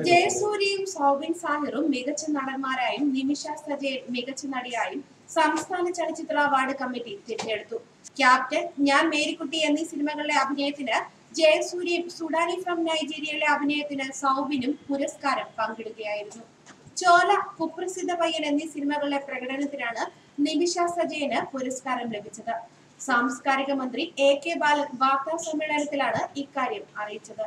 ജയസൂര്യയും സൗബിൻ സാഹിറും മികച്ച നടന്മാരായും നിമിഷ സജയൻ മികച്ച നടിയായും സംസ്ഥാന ചലച്ചിത്ര അവാർഡ് കമ്മിറ്റി തിരഞ്ഞെടുത്തു. ക്യാപ്റ്റൻ ഞാൻ മേരിക്കുട്ടി എന്നീ സിനിമകളിലെ അഭിനയത്തിന് ജയസൂര്യയും സുഡാനി ഫ്രം നൈജീരിയയിലെ അഭിനയത്തിന് സൗബിനും പുരസ്കാരം പങ്കിടുകയായിരുന്നു. ചോല കുപ്രസിദ്ധ പയ്യൻ എന്നീ സിനിമകളിലെ പ്രകടനത്തിനാണ് നിമിഷ സജയന് പുരസ്കാരം ലഭിച്ചത്. സാംസ്കാരിക മന്ത്രി എ കെ ബാലൻ വാർത്താ സമ്മേളനത്തിലാണ് ഇക്കാര്യം അറിയിച്ചത്.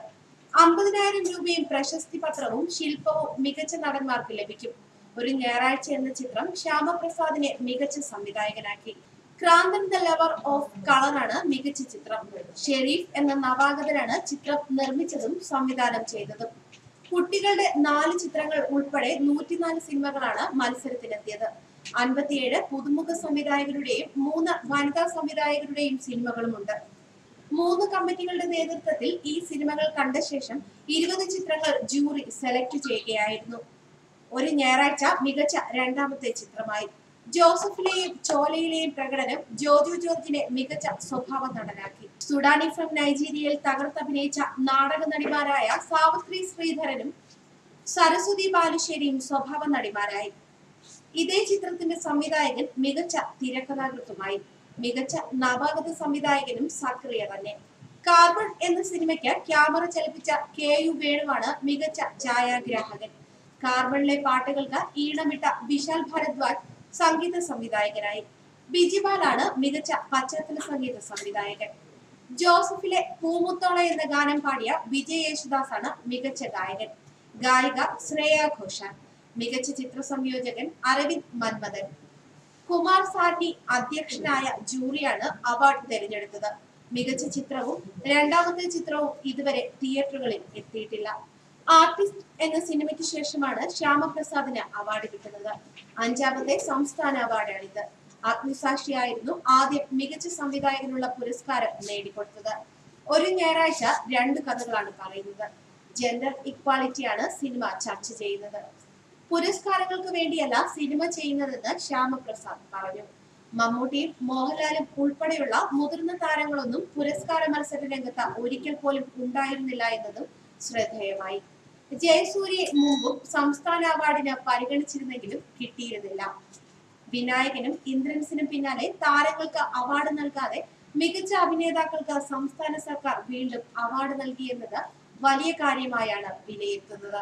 അമ്പതിനായിരം രൂപയും പ്രശസ്തി പത്രവും ശില്പവും മികച്ച നടന്മാർക്ക് ലഭിക്കും. ഒരു ഞായറാഴ്ച എന്ന ചിത്രം ശ്യാമപ്രസാദിനെ മികച്ച സംവിധായകനാക്കി. Kranthan the lover of colour ആണ് മികച്ച ചിത്രം. ഷെരീഫ് എന്ന നവാഗതനാണ് ചിത്രം നിർമ്മിച്ചതും സംവിധാനം ചെയ്തതും. കുട്ടികളുടെ നാല് ചിത്രങ്ങൾ ഉൾപ്പെടെ നൂറ്റിനാല് സിനിമകളാണ് മത്സരത്തിനെത്തിയത്. അൻപത്തിയേഴ് പുതുമുഖ സംവിധായകരുടെയും മൂന്ന് വനിതാ സംവിധായകരുടെയും സിനിമകളുമുണ്ട്. മൂന്ന് കമ്മിറ്റികളുടെ നേതൃത്വത്തിൽ ഈ സിനിമകൾ കണ്ട ശേഷം ഇരുപത് ചിത്രങ്ങൾ ജൂറി സെലക്ട് ചെയ്യുകയായിരുന്നു. ഒരു ഞായറാഴ്ച മികച്ച രണ്ടാമത്തെ ചിത്രമായി. ജോസഫിലെയും ചോലയിലെയും പ്രകടനം ജോജു ജോർജിനെ മികച്ച സ്വഭാവ നടനാക്കി. സുഡാനി ഫ്രം നൈജീരിയയിൽ തകർത്തഭിനയിച്ച നാടക നടിമാരായ സാവിത്രി ശ്രീധരനും സരസ്വതി ബാലുശ്ശേരിയും സ്വഭാവ നടിമാരായി. ഇതേ ചിത്രത്തിന്റെ സംവിധായകൻ മികച്ച തിരക്കഥാകൃത്തുമായി. മികച്ച നവാഗത സംവിധായകനും സക്രിയ തന്നെ. കാർബൺ എന്ന സിനിമയ്ക്ക് ക്യാമറ ചലിപ്പിച്ച കെ യു വേണുവാണ് മികച്ച ഛായാഗ്രാഹകൻ. കാർബണിലെ പാട്ടുകൾക്ക് ഈണമിട്ട വിശാൽ ഭരദ്വാജ് സംഗീത സംവിധായകനായി. ബിജിപാലാണ് മികച്ച പശ്ചാത്തല സംഗീത സംവിധായകൻ. ജോസഫിലെ പൂമുത്തോള എന്ന ഗാനം പാടിയ വിജയ് ആണ് മികച്ച ഗായകൻ. ഗായിക ശ്രേയ ഘോഷാൽ. മികച്ച ചിത്ര സംയോജകൻ അരവിന്ദ് മന്മഥൻ. കുമാർ സാറ്റി അധ്യക്ഷനായ ജൂറിയാണ് അവാർഡ് തിരഞ്ഞെടുത്തത്. മികച്ച ചിത്രവും രണ്ടാമത്തെ ചിത്രവും ഇതുവരെ തിയേറ്ററുകളിൽ എത്തിയിട്ടില്ല. ആർട്ടിസ്റ്റ് എന്ന സിനിമയ്ക്ക് ശേഷമാണ് ശ്യാമപ്രസാദിന് അവാർഡ് കിട്ടുന്നത്. അഞ്ചാമത്തെ സംസ്ഥാന അവാർഡാണിത്. ആത്മസാക്ഷിയായിരുന്നു ആദ്യം മികച്ച സംവിധായകനുള്ള പുരസ്കാരം നേടിക്കൊടുത്തത്. ഒരു ഞായറാഴ്ച രണ്ട് കഥകളാണ് പറയുന്നത്. ജെൻഡർ ഇക്വാളിറ്റിയാണ് സിനിമ ചർച്ച ചെയ്യുന്നത്. പുരസ്കാരങ്ങൾക്ക് വേണ്ടിയല്ല സിനിമ ചെയ്യുന്നതെന്ന് ശ്യാമപ്രസാദ് പറഞ്ഞു. മമ്മൂട്ടിയും മോഹൻലാലും ഉൾപ്പെടെയുള്ള മുതിർന്ന താരങ്ങളൊന്നും പുരസ്കാര മത്സര രംഗത്ത് ഒരിക്കൽ പോലും ഉണ്ടായിരുന്നില്ല എന്നതും ശ്രദ്ധേയമായി. ജയസൂര്യയെ മുമ്പും സംസ്ഥാന അവാർഡിന് പരിഗണിച്ചിരുന്നെങ്കിലും കിട്ടിയിരുന്നില്ല. വിനായകനും ഇന്ദ്രൻസിനും പിന്നാലെ താരങ്ങൾക്ക് അവാർഡ് നൽകാതെ മികച്ച അഭിനേതാക്കൾക്ക് സംസ്ഥാന സർക്കാർ വീണ്ടും അവാർഡ് നൽകിയെന്നത് വലിയ കാര്യമായാണ് വിലയിരുത്തുന്നത്.